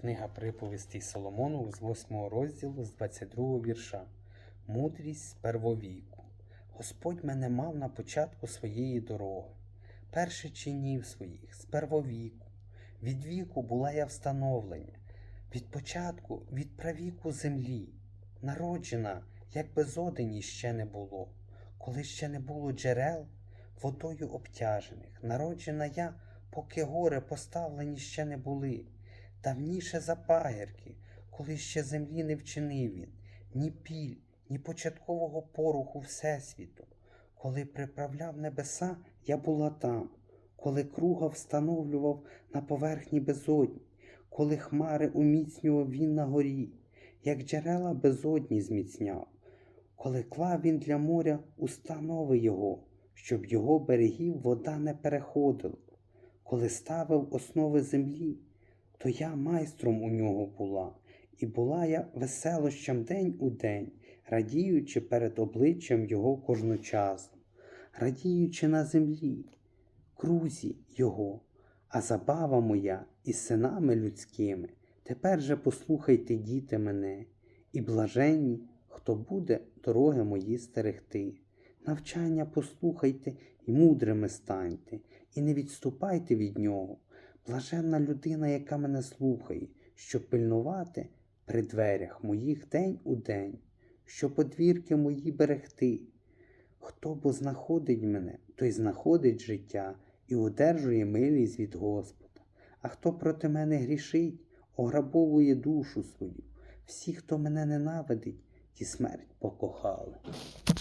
Книга приповістей Соломонових з 8 розділу з 22 вірша. Мудрість первовіку. Господь мене мав на початку своєї дороги, перших чинів своїх, з первовіку. Від віку була я встановлення, від початку, від правіку землі, народжена, як безодені ще не було, коли ще не було джерел, водою обтяжених, народжена я, поки гори поставлені ще не були, давніше за пагірки, коли ще землі не вчинив він, ні піль, ні початкового поруху Всесвіту. Коли приправляв небеса, я була там, коли круга встановлював на поверхні безодні, коли хмари уміцнював він на горі, як джерела безодні зміцняв, коли клав він для моря установи його, щоб його берегів вода не переходила, коли ставив основи землі, то я майстром у нього була, і була я веселощам день у день, радіючи перед обличчям його кожночасно, радіючи на землі, крузі його, а забава моя із синами людськими. Тепер же послухайте, діти мене, і блаженні, хто буде дороги мої стерегти. Навчання послухайте і мудрими станьте, і не відступайте від нього. Блаженна людина, яка мене слухає, щоб пильнувати при дверях моїх день у день, що подвірки мої берегти. Хто бо знаходить мене, той знаходить життя і одержує милість від Господа. А хто проти мене грішить, ограбовує душу свою. Всі, хто мене ненавидить, ті смерть покохали.